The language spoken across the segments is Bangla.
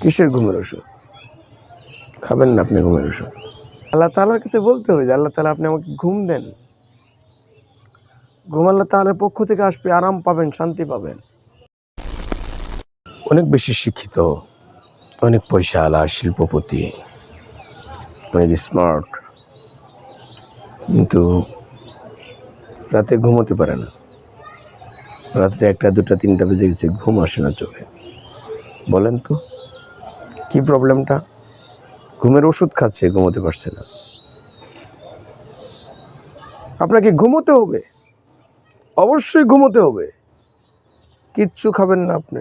কিসের ঘুমের ওষুধ? খাবেন না আপনি ঘুমের ওষুধ। আল্লাহ তালার কাছে বলতে হবে যে আল্লাহ তালা আপনি আমাকে ঘুম দেন। ঘুম আল্লাহ তালার পক্ষ থেকে আসবে আরাম পাবেন শান্তি পাবেন। অনেক বেশি শিক্ষিত অনেক পয়সা আলা শিল্পপতি অনেক স্মার্ট কিন্তু রাতে ঘুমোতে পারে না। রাত্রে একটা দুটা তিনটা বেজে গেছে ঘুম আসে না চোখে। বলেন তো। কি প্রবলেমটা? ঘুমের ওষুধ খাচ্ছে ঘুমোতে পারছে না। আপনাকে ঘুমোতে হবে। অবশ্যই ঘুমোতে হবে। কিচ্ছু খাবেন না আপনি।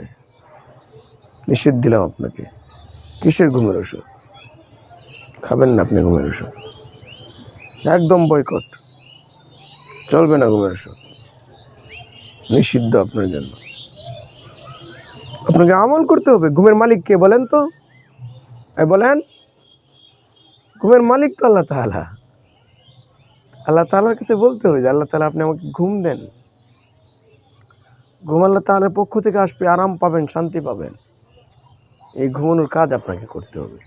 নিষেধ দিলাম আপনাকে। কিসের ঘুমের ওষুধ? খাবেন না আপনি ঘুমের ওষুধ। একদম বয়কট চলবে না ঘুমের ওষুধ। নিষিদ্ধ আপনার জন্য। আপনাকে আমল করতে হবে। ঘুমের মালিককে বলেন তো। বলেন, ঘুমের মালিক তো আল্লাহ তাআলা। আল্লাহ তাআলার কাছে বলতে হবে যে, আল্লাহ তাআলা আপনি আমাকে ঘুম দেন। ঘুম আল্লাহ তাআলার পক্ষ থেকে আসবে, আরাম পাবেন, শান্তি পাবেন। এই ঘুমানোর কাজ আপনাকে করতে হবে।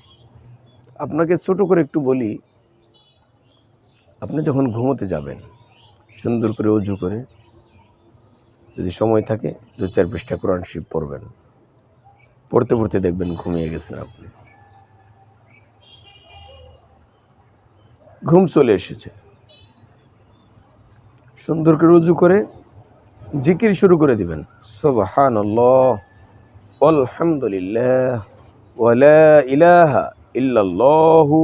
আপনাকে ছোট করে একটু বলি, আপনি যখন ঘুমোতে যাবেন, সুন্দর করে অজু করে, যদি সময় থাকে দু চার পৃষ্ঠা কোরআন শিব পড়বেন। পড়তে পড়তে দেখবেন ঘুমিয়ে গেছেন আপনি। ঘুম চলে এসেছে। সুন্দর করে উজু করে জিকির শুরু করে দিবেন। সুবহান আলহামদুলিল্লাহ ওয়ালা ইলাহা ইল্লাল্লাহু,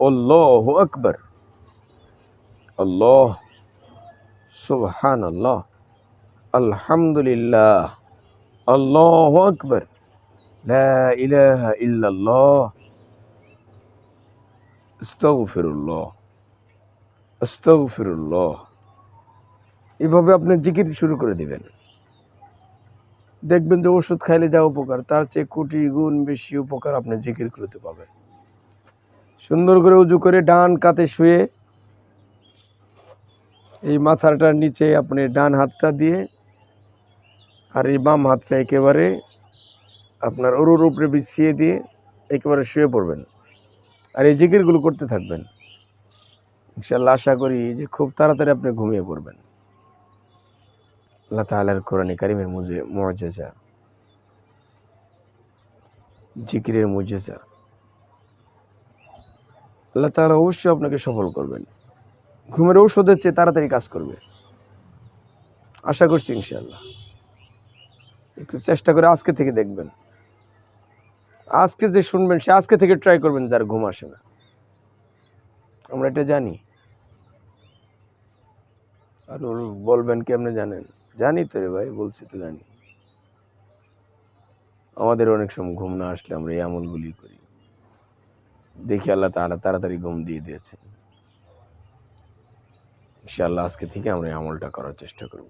আল্লাহু আকবার। আল্লাহ সুবহান আল্লাহ আলহামদুলিল্লাহ, আল্লাহু আকবার। লা ইলাহা ইল্লাল্লাহ আস্তাগফিরুল্লাহ আস্তাগফিরুল্লাহ। এভাবে আপনি জিকির শুরু করে দিবেন। দেখবেন যে ওষুধ খাইলে যা উপকার, তার চেয়ে কোটি গুণ বেশি উপকার আপনি জিকির করতে পাবেন সুন্দর করে উজু করে ডান কাতে শুয়ে এই মাথাটার নিচে আপনি ডান হাতটা দিয়ে আর এই বাম হাতটা একেবারে আপনার অরুর উপরে বিছিয়ে দিয়ে একেবারে শুয়ে পড়বেন। আর এই জিকিরগুলো করতে থাকবেন। ইনশাল্লাহ আশা করি যে খুব তাড়াতাড়ি আপনি ঘুমিয়ে পড়বেন। আল্লাহ তাআলার কোরআনে কারিমের মুজে মুআজিজা জিকিরের মুজিজা। আল্লাহ তাআলা অবশ্যই আপনাকে সফল করবেন। ঘুমের ঔষধের চেয়ে তাড়াতাড়ি কাজ করবে। আশা করছি ইনশাআল্লাহ। একটু চেষ্টা করে আজকে থেকে দেখবেন। আজকে যে শুনবেন, সে আজকে থেকে ট্রাই করবেন যার ঘুম আসে না। আমরা এটা জানি। আর বলবেন কেমনে জানেন? জানি তো রে ভাই, বলছি তো জানি। আমাদের অনেক সময় ঘুম না আসলে আমরা এই আমলগুলি করি। দেখি আল্লাহ তাআলা তাড়াতাড়ি ঘুম দিয়ে দিয়েছেন। ইনশাআল্লাহ আজকে থেকে আমরা এই আমলটা করার চেষ্টা করব।